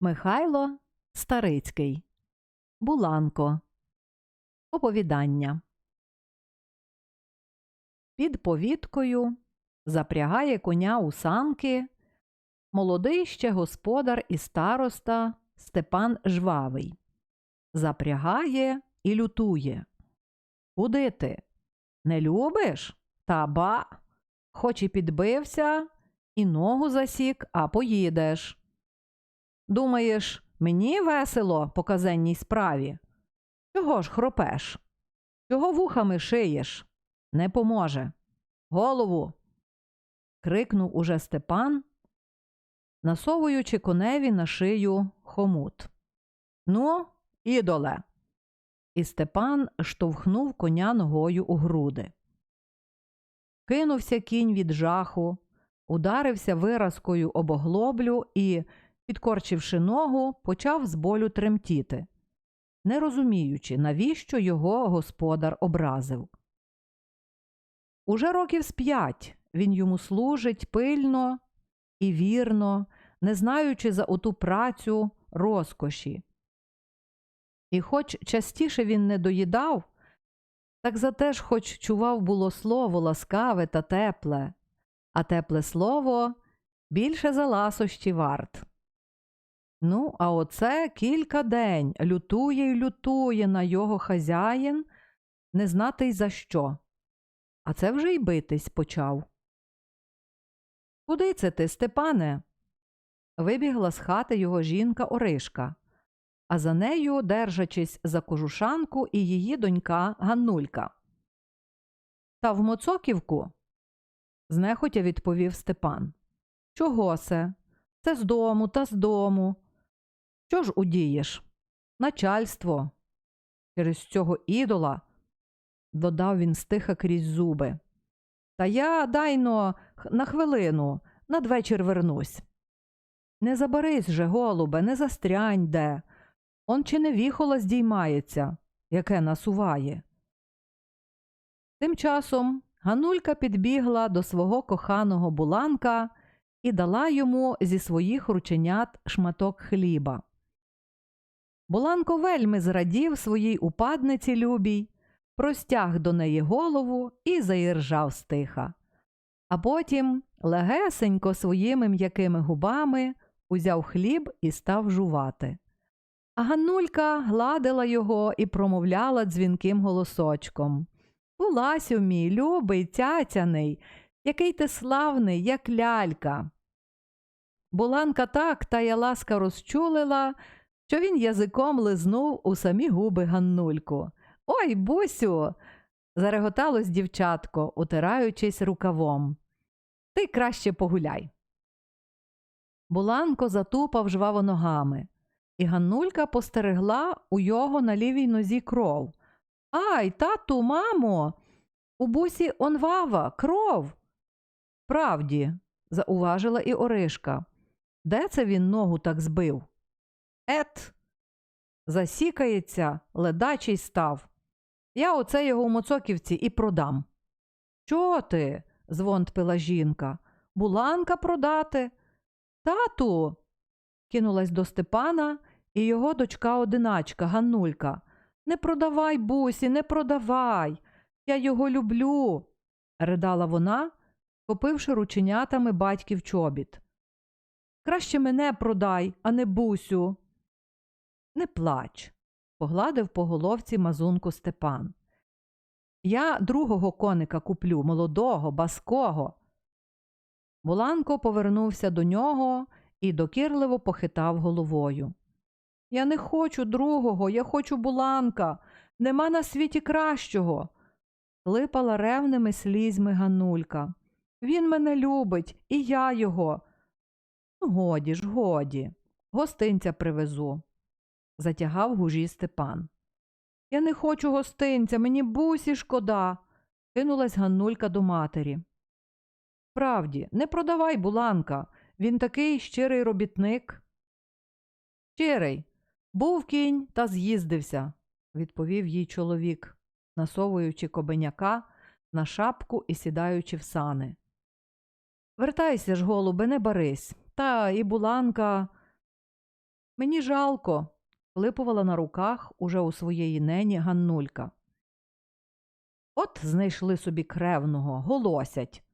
Михайло Старицький Буланко Оповідання Під повіткою запрягає коня у санки молодий ще господар і староста Степан Жвавий. Запрягає і лютує. Куди ти? Не любиш? Та ба. Хоч і підбився, і ногу засік, а поїдеш. Думаєш, мені весело по казенній справі? Чого ж хропеш? Чого вухами шиєш? Не поможе. Голову. крикнув уже Степан, насовуючи коневі на шию хомут. Ну, ідоле. І Степан штовхнув коня ногою у груди. Кинувся кінь від жаху, ударився виразкою об оглоблю і, підкорчивши ногу, почав з болю тремтіти, не розуміючи, навіщо його господар образив. Уже років з п'ять він йому служить пильно і вірно, не знаючи за оту працю розкоші. І хоч частіше він не доїдав, так зате ж хоч чував було слово ласкаве та тепле, а тепле слово більше за ласощі варт. Ну, а оце кілька день лютує й лютує на його хазяїн, не знати й за що. А це вже й битись почав. Куди це ти, Степане? Вибігла з хати його жінка Оришка, а за нею, держачись за кожушанку, і її донька Ганнулька. Та в Моцоківку? знехотя відповів Степан. Чого се? Це з дому та з дому. Що ж удієш? Начальство. Через цього ідола, додав він стиха крізь зуби. Та я дайно на хвилину, надвечір вернусь. Не заберись же, голубе, не застрянь де. Он чи не віхола здіймається, яке насуває. Тим часом Ганулька підбігла до свого коханого буланка і дала йому зі своїх рученят шматок хліба. Буланко вельми зрадів своїй упадниці любій, простяг до неї голову і заіржав стиха. А потім легесенько своїми м'якими губами узяв хліб і став жувати. А Ганнулька гладила його і промовляла дзвінким голосочком. Буласю мій, любий, тятяний, який ти славний, як лялька. Буланка так тая ласка розчулила, що він язиком лизнув у самі губи Ганнульку. Ой, бусю. зареготалось дівчатко, утираючись рукавом. Ти краще погуляй. Буланко затупав жваво ногами, і Ганнулька постерегла у його на лівій нозі кров. Ай, тату, мамо, у бусі онвава, кров. Правді, зауважила і Оришка. Де це він ногу так збив? Ет. Засікається, ледачий став. Я оце його у Моцоківці і продам. Чого ти? звонтпила жінка. Буланка продати. Тату. кинулась до Степана і його дочка одиначка Ганнулька. Не продавай, бусі, не продавай. Я його люблю, ридала вона, копивши рученятами батьків чобіт. Краще мене продай, а не бусю. Не плач, погладив по головці мазунку Степан. Я другого коника куплю, молодого, баского. Буланко повернувся до нього і докірливо похитав головою. Я не хочу другого, я хочу буланка. Нема на світі кращого. Липала ревними слізьми Ганулька. Він мене любить, і я його. «Ну, Годі ж, годі, гостинця привезу, затягав гужі Степан. Я не хочу гостинця, мені бусі шкода, кинулась Ганнулька до матері. Правді, не продавай буланка, він такий щирий робітник. Щирий, був кінь та з'їздився, відповів їй чоловік, насовуючи кобеняка на шапку і сідаючи в сани. Вертайся ж, голубе, не барись, та і буланка Мені жалко, липувала на руках уже у своєї нені Ганнулька. От знайшли собі кревного, голосять.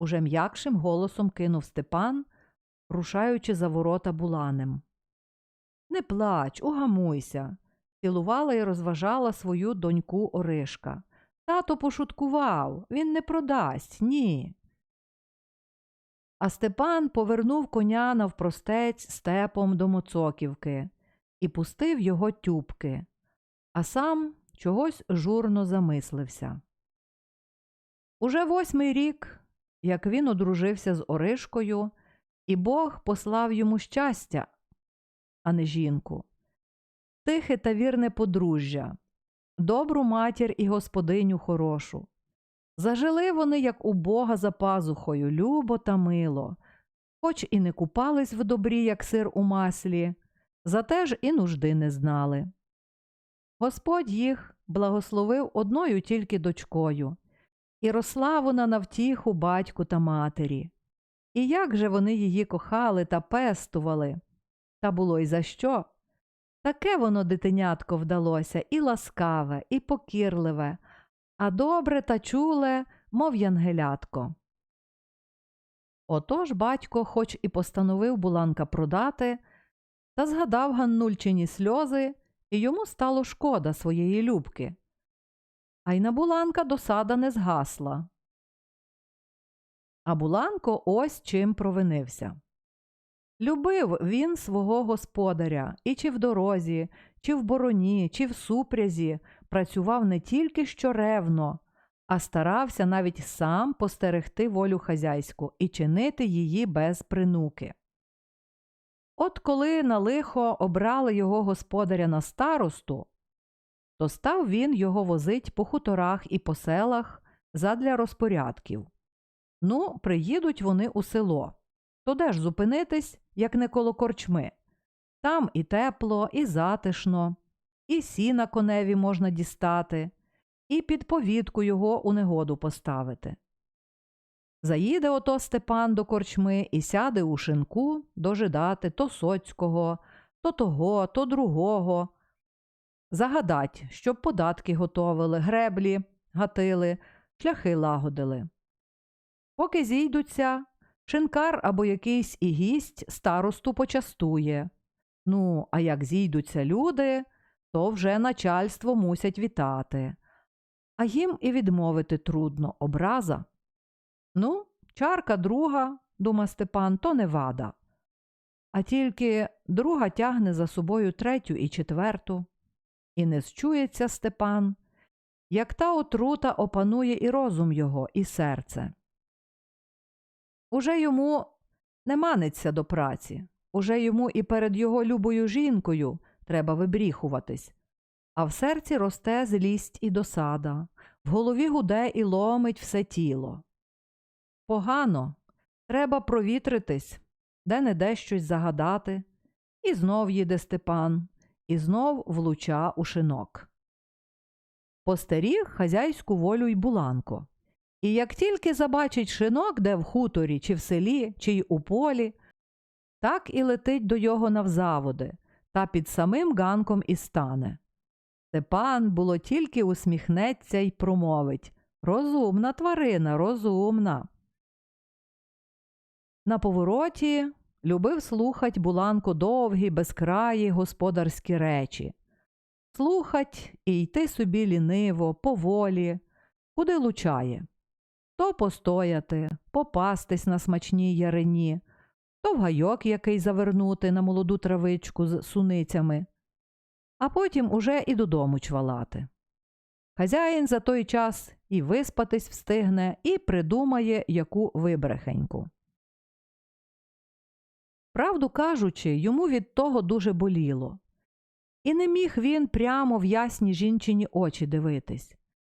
Уже м'якшим голосом кинув Степан, рушаючи за ворота буланем. Не плач, угамуйся, цілувала і розважала свою доньку Оришка. Тато пошуткував, він не продасть, ні. А Степан повернув коня навпростець степом до Моцоківки і пустив його тюбки, а сам чогось журно замислився. Уже восьмий рік, як він одружився з Оришкою, і Бог послав йому щастя, а не жінку, тихе та вірне подружжя, добру матір і господиню хорошу. Зажили вони, як у Бога за пазухою, любо та мило, хоч і не купались в добрі, як сир у маслі, зате ж і нужди не знали. Господь їх благословив одною тільки дочкою, і росла вона на втіху батьку та матері. І як же вони її кохали та пестували, та було й за що. Таке воно дитинятко вдалося і ласкаве, і покірливе, а добре та чуле, мов янгелятко. Отож батько, хоч і постановив Буланка продати, та згадав Ганнульчині сльози, і йому стало шкода своєї любки. А й на Буланка досада не згасла. А Буланко ось чим провинився. Любив він свого господаря і чи в дорозі, чи в бороні, чи в супрязі працював не тільки що ревно, а старався навіть сам постерегти волю хазяйську і чинити її без принуки. От коли на лихо обрали його господаря на старосту, то став він його возить по хуторах і по селах задля розпорядків. Ну, приїдуть вони у село. То де ж зупинитись, як не коло корчми? Там і тепло, і затишно, і сіна коневі можна дістати, і під повідку його у негоду поставити. Заїде ото Степан до корчми і сяде у шинку дожидати то соцького, то того, то другого. Загадать, щоб податки готовили, греблі, гатили, шляхи лагодили. Поки зійдуться, шинкар або якийсь і гість старосту почастує. Ну, а як зійдуться люди, то вже начальство мусять вітати. А їм і відмовити трудно образа. Ну, чарка друга, дума Степан, то не вада. А тільки друга тягне за собою третю і четверту. І не счується Степан, як та отрута опанує і розум його, і серце. Уже йому не маниться до праці, уже йому і перед його любою жінкою треба вибріхуватись, а в серці росте злість і досада, в голові гуде і ломить все тіло. Погано, треба провітритись, де не де щось загадати, і знов їде Степан, і знов влуча у шинок. Постеріг хазяйську волю й буланко. І як тільки забачить шинок, де в хуторі, чи в селі, чи й у полі, так і летить до його навзаводи, та під самим ганком і стане. Степан було тільки усміхнеться й промовить Розумна тварина, розумна. На повороті любив слухать Буланко довгі, безкраї господарські речі. Слухать і йти собі ліниво, поволі, куди лучає. То постояти, попастись на смачній ярині, то в гайок який завернути на молоду травичку з суницями, а потім уже і додому чвалати. Хазяїн за той час і виспатись встигне, і придумає яку вибрехеньку. Правду кажучи, йому від того дуже боліло. І не міг він прямо в ясні жінчині очі дивитись,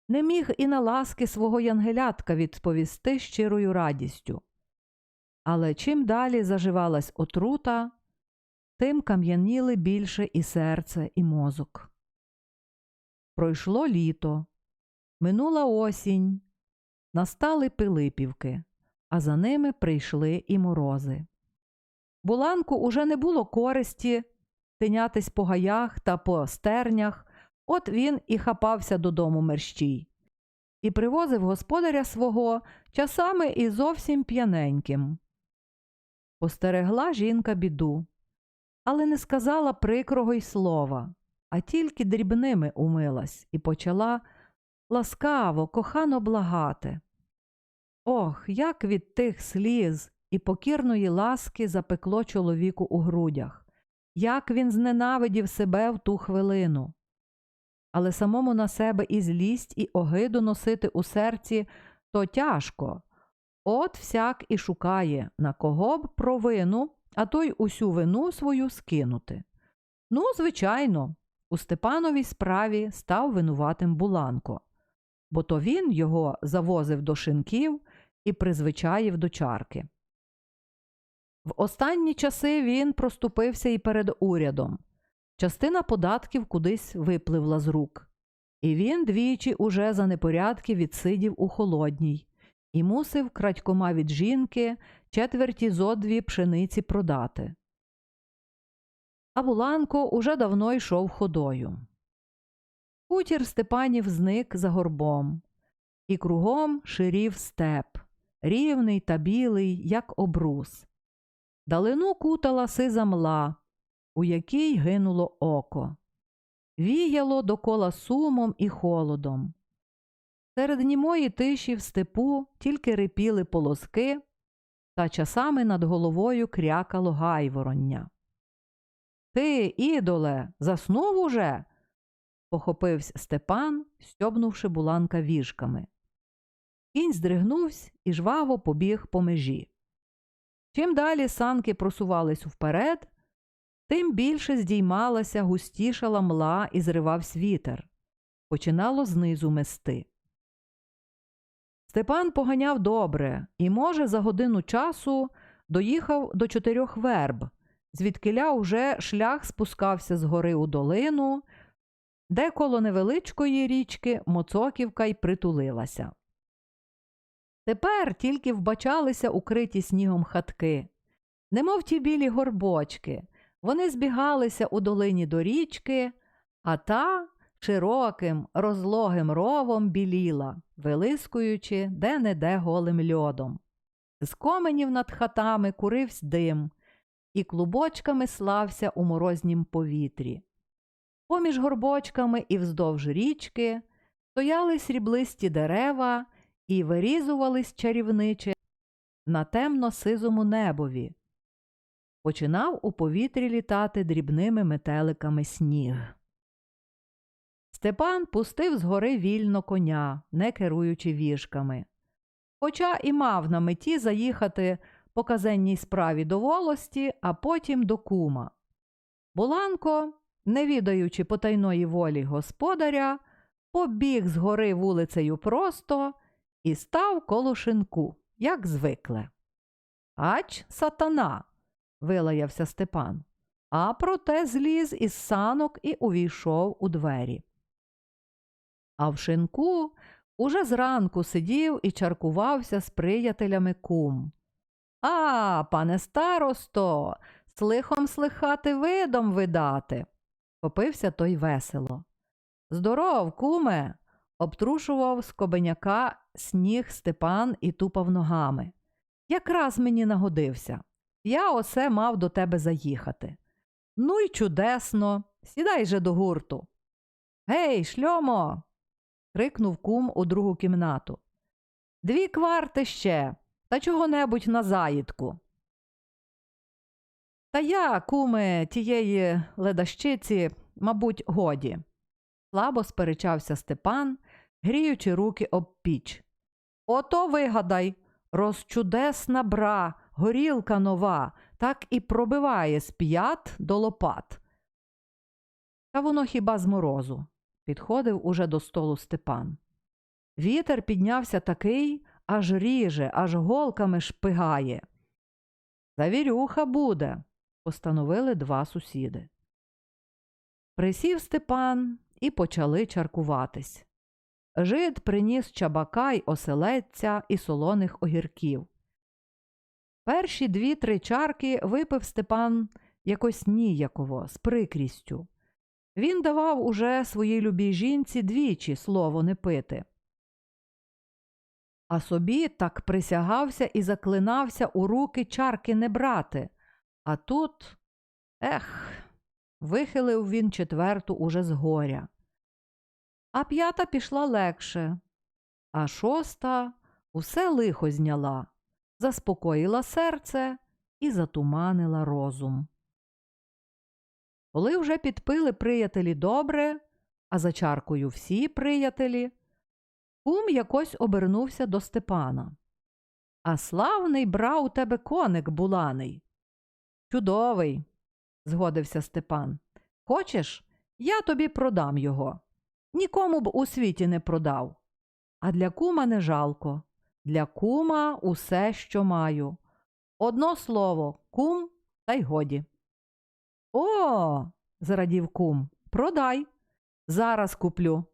не міг і на ласки свого янгелятка відповісти щирою радістю. Але чим далі заживалась отрута, тим кам'яніли більше і серце, і мозок. Пройшло літо, минула осінь, настали Пилипівки, а за ними прийшли і морози. Буланку уже не було користі тинятись по гаях та по стернях, от він і хапався додому мерщій. І привозив господаря свого часами і зовсім п'яненьким. Постерегла жінка біду, але не сказала прикрого й слова, а тільки дрібними умилась і почала ласкаво, кохано благати. Ох, як від тих сліз і покірної ласки запекло чоловіку у грудях, як він зненавидів себе в ту хвилину. Але самому на себе і злість, і огиду носити у серці то тяжко. От всяк і шукає, на кого б провину, а то й усю вину свою скинути. Ну, звичайно, у Степановій справі став винуватим Буланко, бо то він його завозив до шинків і призвичаїв до чарки. В останні часи він проступився і перед урядом. Частина податків кудись випливла з рук, і він двічі уже за непорядки відсидів у холодній і мусив крадькома від жінки четверті зодві пшениці продати. А Буланко уже давно йшов ходою. Хутір Степанів зник за горбом, і кругом ширів степ, рівний та білий, як обрус. Далину кутала сиза мла, у якій гинуло око. Віяло докола сумом і холодом. Серед німої тиші в степу тільки рипіли полоски, та часами над головою крякало гайвороння. Ти, ідоле, заснув уже? похопився Степан, стьобнувши буланка віжками. Кінь здригнувся і жваво побіг по межі. Чим далі санки просувались вперед, тим більше здіймалася густішала мла і зривався вітер. Починало знизу мести. Степан поганяв добре і, може, за годину часу доїхав до чотирьох верб, звідкиля уже шлях спускався з гори у долину, де коло невеличкої річки Моцоківка й притулилася. Тепер тільки вбачалися укриті снігом хатки, немов ті білі горбочки, вони збігалися у долині до річки, а та широким, розлогим ровом біліла, вилискуючи де-не-де голим льодом. З коменів над хатами куривсь дим, і клубочками слався у морознім повітрі. Поміж горбочками і вздовж річки стояли сріблисті дерева і вирізувались чарівниче на темно-сизому небові. Починав у повітрі літати дрібними метеликами сніг. Степан пустив згори вільно коня, не керуючи віжками. Хоча і мав на меті заїхати по казенній справі до волості, а потім до кума. Буланко, не відаючи потайної волі господаря, побіг з гори вулицею просто і став коло шинку, як звикле. Ач, сатана. вилаявся Степан, а проте зліз із санок і увійшов у двері. А в шинку уже зранку сидів і чаркувався з приятелями кум. А, пане старосто, слихом слихати видом видати. Попився той весело. Здоров, куме. обтрушував з сніг Степан і тупав ногами. Якраз мені нагодився. Я осе мав до тебе заїхати. Ну й чудесно, сідай же до гурту. Гей, шльомо, крикнув кум у другу кімнату. Дві кварти ще, та чого-небудь на заїдку. Та я, куме, тієї ледащиці, мабуть, годі. Слабо сперечався Степан, гріючи руки об піч. Ото вигадай, розчудесна бра, горілка нова, так і пробиває з п'ят до лопат. Та воно хіба з морозу підходив уже до столу Степан. Вітер піднявся такий, аж ріже, аж голками шпигає. Завірюха буде, постановили два сусіди. Присів Степан і почали чаркуватись. Жид приніс чабака й оселедця і солоних огірків. Перші дві-три чарки випив Степан якось ніяково, з прикрістю. Він давав уже своїй любій жінці двічі слово не пити. А собі так присягався і заклинався у руки чарки не брати. А тут, ех, вихилив він четверту уже з горя. А п'ята пішла легше, а шоста усе лихо зняла, заспокоїла серце і затуманила розум. Коли вже підпили приятелі добре, а за чаркою всі приятелі, кум якось обернувся до Степана. А славний бра у тебе коник буланий. Чудовий, згодився Степан. Хочеш, я тобі продам його. Нікому б у світі не продав. А для кума не жалко. Для кума усе, що маю. Одно слово кум та й годі. О, зрадів кум, продай. Зараз куплю.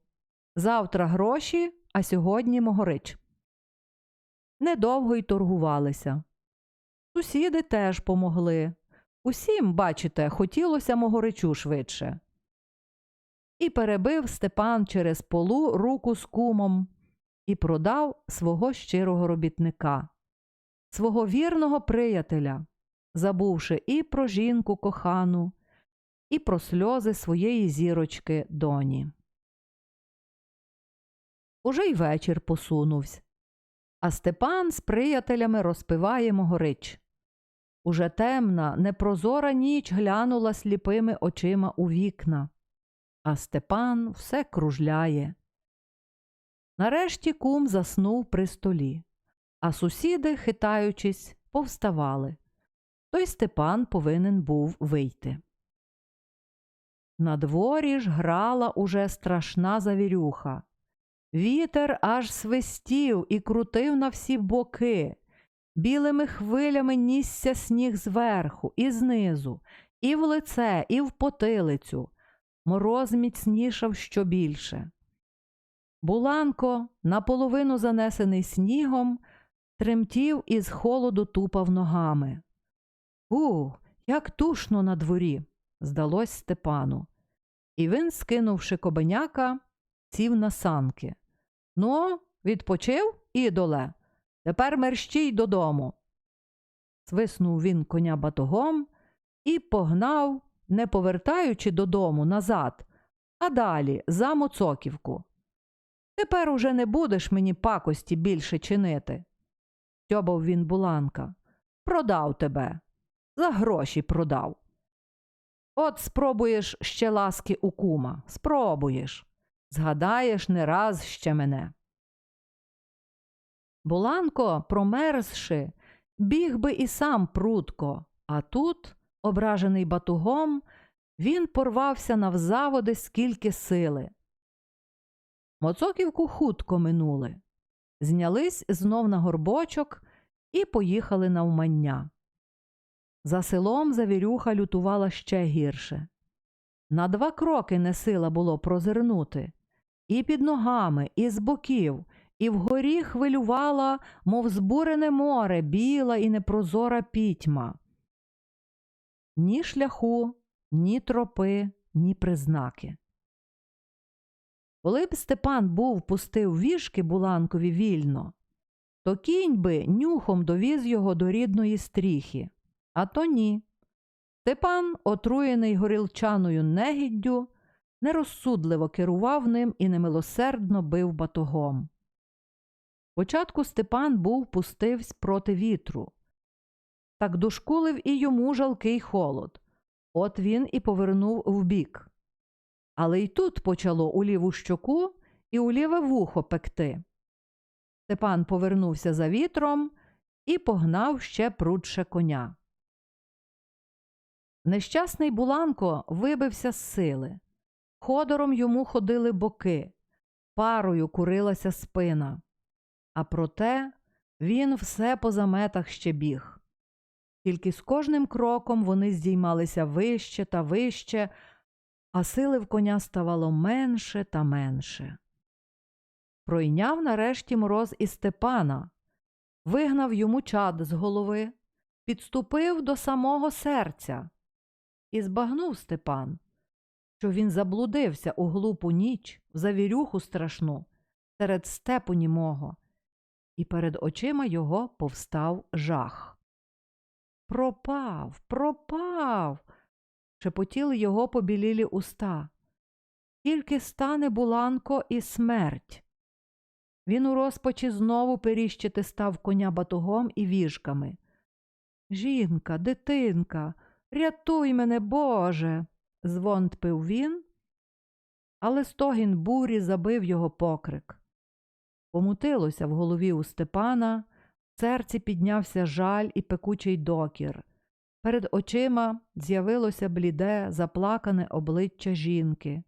Завтра гроші, а сьогодні могорич. Недовго й торгувалися. Сусіди теж помогли. Усім, бачите, хотілося могоричу швидше. І перебив Степан через полу руку з кумом і продав свого щирого робітника, свого вірного приятеля, забувши і про жінку кохану, і про сльози своєї зірочки доні. Уже й вечір посунувся, а Степан з приятелями розпиває могорич. Уже темна, непрозора ніч глянула сліпими очима у вікна, а Степан все кружляє. Нарешті кум заснув при столі, а сусіди, хитаючись, повставали. Той Степан повинен був вийти. На дворі ж грала уже страшна завірюха. Вітер аж свистів і крутив на всі боки. Білими хвилями нісся сніг зверху, і знизу, і в лице, і в потилицю. Мороз міцнішав щобільше. Буланко, наполовину занесений снігом, тремтів і з холоду тупав ногами. У, як тушно на дворі, здалось Степану. І він, скинувши кобеняка, сів на санки. Ну, відпочив, ідоле, тепер мерщій додому. Свиснув він коня батогом і погнав, не повертаючи додому назад, а далі за Моцоківку. Тепер уже не будеш мені пакості більше чинити. Тьобав він буланка. Продав тебе. За гроші продав. От спробуєш ще ласки у кума. Спробуєш. Згадаєш не раз ще мене. Буланко, промерзши, біг би і сам прудко, а тут, ображений батугом, він порвався навзаводи скільки сили. Моцоківку хутко минули, знялись знов на горбочок і поїхали на вмання. За селом завірюха лютувала ще гірше. На два кроки не сила було прозирнути, і під ногами, і з боків, і вгорі хвилювала, мов збурене море, біла і непрозора пітьма. Ні шляху, ні тропи, ні признаки. Коли б Степан був пустив вішки Буланкові вільно, то кінь би нюхом довіз його до рідної стріхи, а то ні. Степан, отруєний горілчаною негіддю, нерозсудливо керував ним і немилосердно бив батогом. Спочатку Степан був пустивсь проти вітру. Так дошкулив і йому жалкий холод. От він і повернув вбік. Але й тут почало у ліву щоку і у ліве вухо пекти. Степан повернувся за вітром і погнав ще прудше коня. Нещасний Буланко вибився з сили. Ходором йому ходили боки, парою курилася спина. А проте він все по заметах ще біг. Тільки з кожним кроком вони здіймалися вище та вище, а сили в коня ставало менше та менше. Пройняв нарешті мороз і Степана, вигнав йому чад з голови, підступив до самого серця. і збагнув Степан, що він заблудився у глупу ніч, в завірюху страшну, серед степу німого, і перед очима його повстав жах. Пропав, пропав. шепотіли його побілілі уста. Тільки стане Буланко і смерть. Він у розпачі знову періщити став коня батогом і віжками. Жінка, дитинка, рятуй мене, Боже. звонтпив він, але стогін бурі забив його покрик. Помутилося в голові у Степана, серці піднявся жаль і пекучий докір. Перед очима з'явилося бліде, заплакане обличчя жінки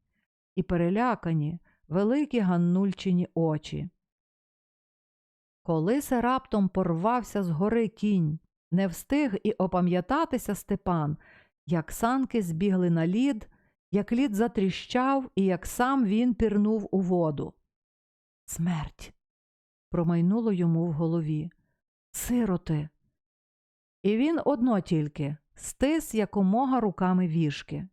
і перелякані великі ганнульчині очі. Коли се раптом порвався з гори кінь, не встиг і опам'ятатися Степан, як санки збігли на лід, як лід затріщав і як сам він пірнув у воду. Смерть. промайнуло йому в голові. Сироти. І він одно тільки стис якомога руками вішки.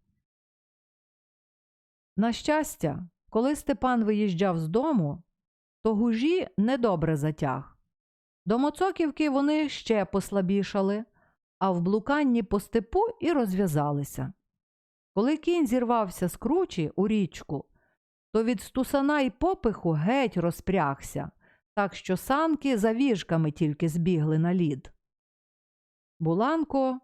На щастя, коли Степан виїжджав з дому, то гужі недобре затяг. До Моцоківки вони ще послабішали, а в блуканні по степу і розв'язалися. Коли кінь зірвався з кручі у річку, то від стусана й попиху геть розпрягся, так що санки за віжками тільки збігли на лід. Буланко,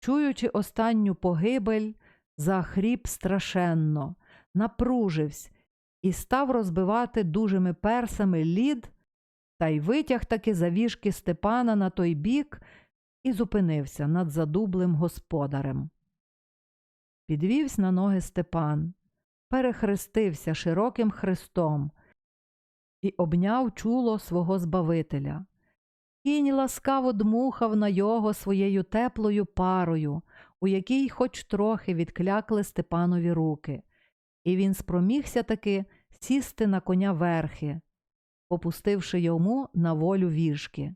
чуючи останню погибель, захріп страшенно, напружився і став розбивати дужими персами лід та й витяг таки завіжки Степана на той бік і зупинився над задублим господарем. Підвівся на ноги Степан, перехрестився широким хрестом і обняв чуло свого Збавителя. Кінь ласкаво дмухав на його своєю теплою парою, у якій хоч трохи відклякли Степанові руки, і він спромігся таки сісти на коня верхи, попустивши йому на волю віжки.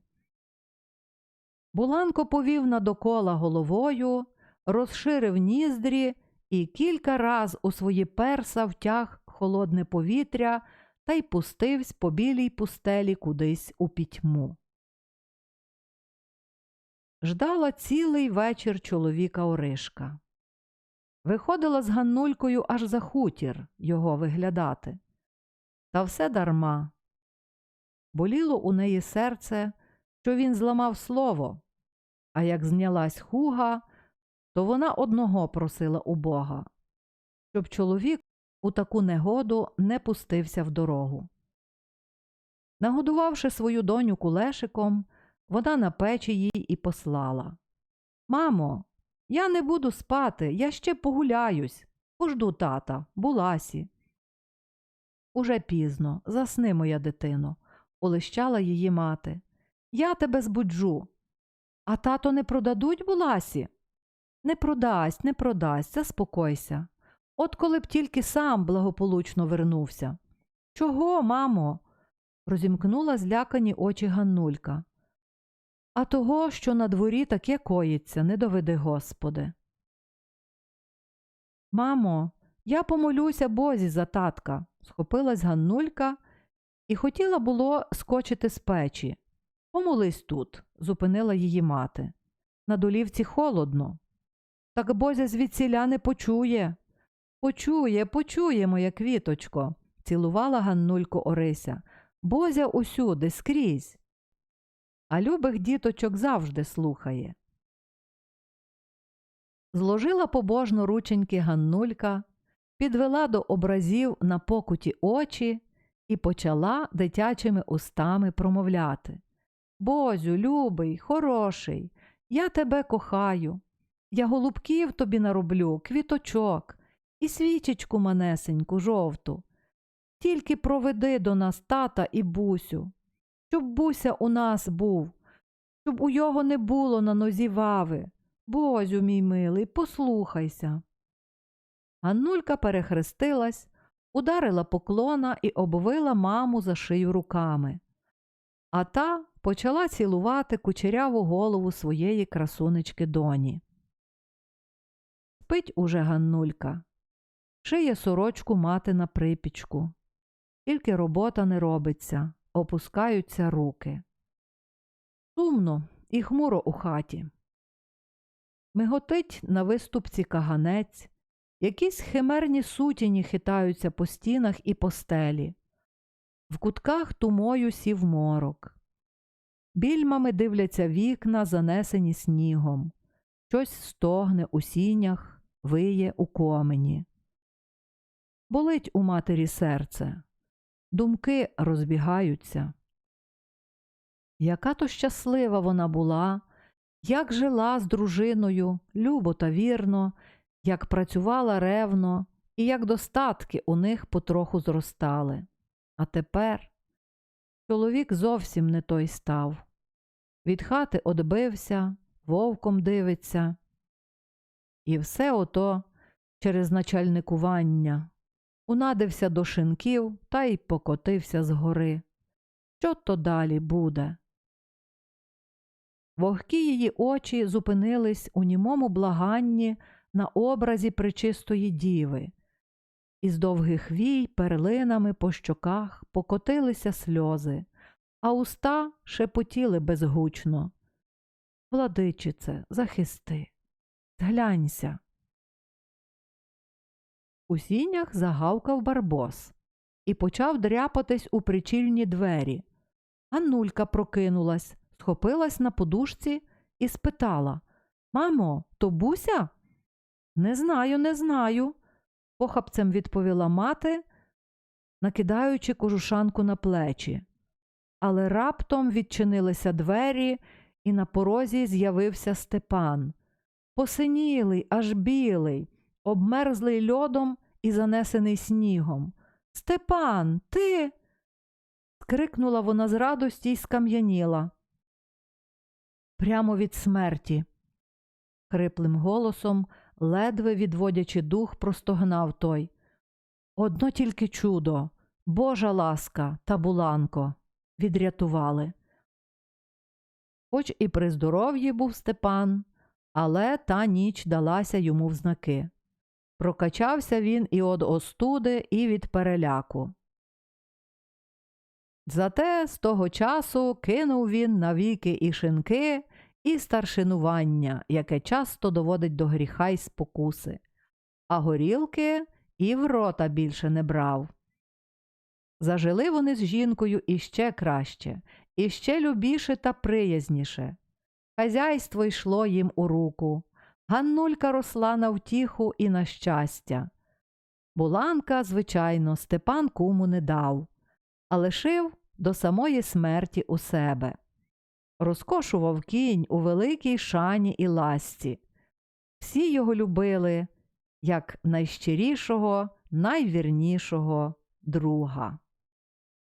Буланко повів надокола головою, розширив ніздрі і кілька раз у свої перса втяг холодне повітря та й пустивсь по білій пустелі кудись у пітьму. Ждала цілий вечір чоловіка Оришка. Виходила з Ганнулькою аж за хутір його виглядати. Та все дарма. Боліло у неї серце, що він зламав слово, а як знялась хуга, то вона одного просила у Бога, щоб чоловік у таку негоду не пустився в дорогу. Нагодувавши свою доню кулешиком, вона на печі їй і послала Мамо, я не буду спати, я ще погуляюсь, пожду тата, буласі. Уже пізно, засни, моя дитино, улищала її мати. Я тебе збуджу. А тато не продадуть буласі? Не продасть, не продасть, заспокойся. От коли б тільки сам благополучно вернувся. Чого, мамо? розімкнула злякані очі Ганнулька. А того, що на дворі таке коїться, не доведи Господи. Мамо, я помолюся Бозі за татка, схопилась Ганнулька і хотіла було скочити з печі. Помолись тут, зупинила її мати. На долівці холодно. Так Бозя звідсіля не почує. Почує, почує, моя квіточко, цілувала Ганнулько Орися. Бозя усюди, скрізь. А любих діточок завжди слухає. Зложила побожно рученьки Ганнулька, підвела до образів на покуті очі і почала дитячими устами промовляти Бозю, любий, хороший, я тебе кохаю. Я голубків тобі нароблю, квіточок і свічечку манесеньку, жовту. Тільки проведи до нас тата і бусю, щоб буся у нас був, щоб у його не було на нозі вави. Бозю, мій милий, послухайся. Ганнулька перехрестилась, ударила поклона і обвила маму за шию руками. А та почала цілувати кучеряву голову своєї красунечки доні. спить уже Ганнулька, шиє сорочку мати на припічку. Тільки робота не робиться, опускаються руки. Сумно і хмуро у хаті. Миготить на виступці каганець, якісь химерні сутіні хитаються по стінах і по стелі. В кутках тумою сів морок. Більмами дивляться вікна, занесені снігом. Щось стогне у сінях, виє у комені. Болить у матері серце, думки розбігаються. Яка то щаслива вона була, як жила з дружиною, любо та вірно, як працювала ревно, і як достатки у них потроху зростали. А тепер чоловік зовсім не той став. Від хати одбився, вовком дивиться. І все ото через начальникування. Унадився до шинків та й покотився з гори. Що то далі буде? Вогкі її очі зупинились у німому благанні на образі пречистої діви. Із довгих вій перлинами по щоках покотилися сльози, а уста шепотіли безгучно. Владичице, захисти, зглянься. У сінях загавкав барбос і почав дряпатись у причільні двері. Ганнулька прокинулась, схопилась на подушці і спитала Мамо, то буся? Не знаю, не знаю, похапцем відповіла мати, накидаючи кожушанку на плечі. Але раптом відчинилися двері, і на порозі з'явився Степан. Посинілий, аж білий, обмерзлий льодом і занесений снігом. Степан, ти. скрикнула вона з радості й скам'яніла. Прямо від смерті. Хриплим голосом, ледве відводячи дух, простогнав той. Одно тільки чудо, Божа ласка та буланко, відрятували. Хоч і при здоров'ї був Степан, але та ніч далася йому в знаки. Прокачався він і від остуди, і від переляку. Зате з того часу кинув він навіки і шинки, і старшинування, яке часто доводить до гріха й спокуси, а горілки і в рота більше не брав. Зажили вони з жінкою іще краще, іще любіше та приязніше. Хазяйство йшло їм у руку. Ганнулька росла на втіху і на щастя. Буланка, звичайно, Степан куму не дав, а лишив до самої смерті у себе. Розкошував кінь у великій шані і ласті. Всі його любили як найщирішого, найвірнішого друга.